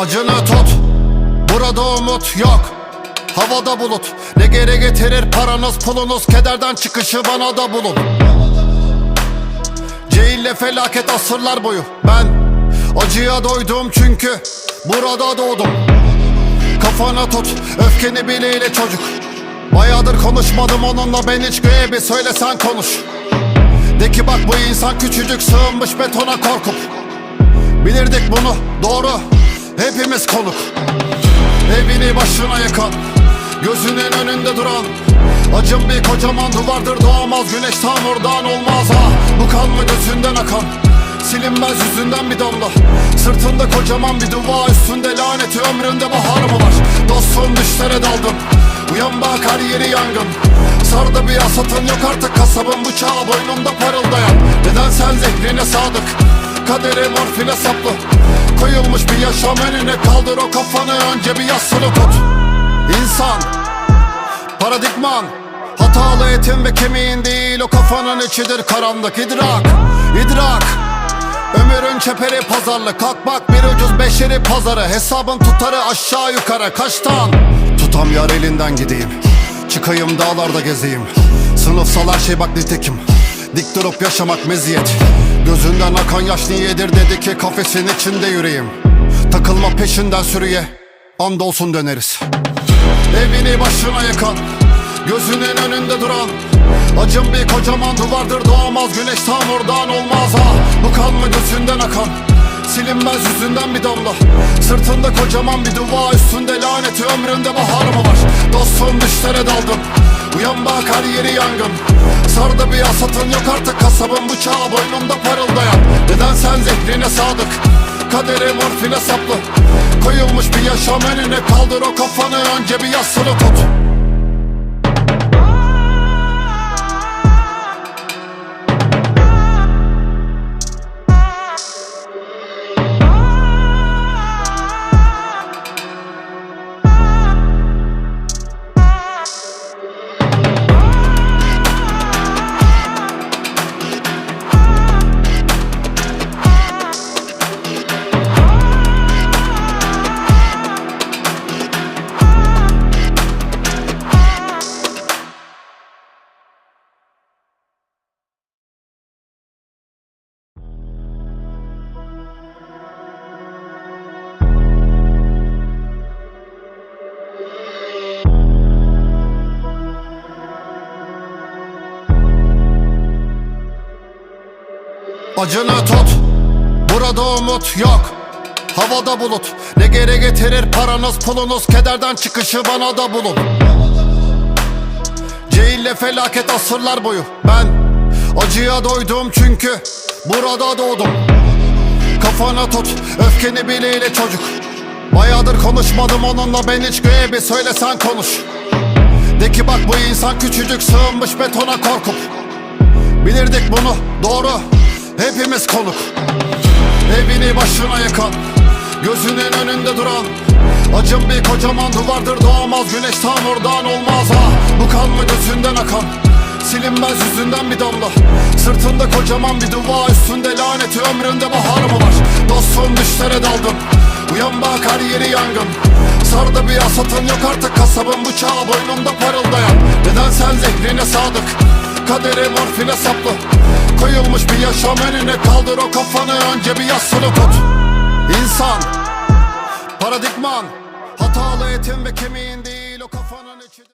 Acını tut. Burada umut yok. Havada bulut. Ne geri getirir paranız pulunuz? Kederden çıkışı bana da bulun. Cehille felaket asırlar boyu. Ben acıya doydum çünkü Burada doğdum. Kafana tut öfkeni bileyle çocuk. Bayağıdır konuşmadım onunla ben hiç bir söylesen konuş. De ki bak bu insan küçücük sığınmış betona korkup. Bilirdik bunu doğru hepimiz konuk. Evini başına yakan Gözünün önünde duran. Acım bir kocaman duvardır doğamaz Güneş tam oradan olmaz. Ha Bu kan mı gözünden akan? Silinmez yüzünden bir damla. Sırtında kocaman bir duva Üstünde laneti ömründe bahar mı var? Dostum düşlere daldın Uyan bak her yeri yangın. Sardı bir asatın yok artık kasabın bıçağı boynunda parıldayan. Neden sen zehrine sadık Kadere morfine saplı. Koyulmuş bir yaşam önüne kaldır o kafanı önce bir yasını tut. İnsan Paradigman Hatalı etin ve kemiğin değil o kafanın içidir karanlık idrak. İdrak Ömürün çeperi pazarlık. Kalk bak bir ucuz beşeri pazarı Hesabın tutarı aşağı yukarı. Kaçtan? Tutam yar elinden gideyim. Çıkayım dağlarda gezeyim. Sınıfsal her şey bak nitekim Dik durup yaşamak meziyet. Gözünden akan yaş niyedir dedi ki Kafesin içinde yüreğim Takılma peşinden sürüye Andolsun döneriz. Evini başına yakan Gözünün önünde duran. Acım bir kocaman duvardır doğamaz Güneş tam oradan olmaz. Ha Bu kan mı gözünden akan? Silinmez yüzünden bir damla. Sırtında kocaman bir duva Üstünde laneti ömründe bahar mı var Dostum düşlere daldın Uyan bak her yeri yangın. Sardı bir asatın yok artık. Kasabın bıçağı boynunda parıldayan. Neden sen zehrine sadık? Kaderi morfine saplı. Koyulmuş bir yaşam önüne kaldır o kafanı. Önce bir yasını tut Acını tut. Burada umut yok. Havada bulut. Ne geri getirir paranız pulunuz? Kederden çıkışı bana da bulun. Cehille felaket asırlar boyu. Ben acıya doydum çünkü Burada doğdum. Kafana tut öfkeni bileyle çocuk. Bayağıdır konuşmadım onunla ben hiç göğe bir söylesen konuş. De ki bak bu insan küçücük sığınmış betona korkup. Bilirdik bunu doğru hepimiz konuk. Evini başına yakan Gözünün önünde duran Acım bir kocaman duvardır doğamaz Güneş tam oradan olmaz. Ha Bu kan mı gözünden akan Silinmez yüzünden bir damla. Sırtında kocaman bir duva Üstünde laneti ömründe bahar mı var? Dostum düşlere daldın Uyan bak her yeri yangın. Sardı bir asatın yok artık kasabın bıçağı boynunda parıldayan. Neden sen zehrine sadık Kaderi morfine saplı Koyulmuş bir yaşam önüne kaldır o kafanı önce bir yasını tut. İnsan Paradigman Hatalı etin ve kemiğin değil o kafanı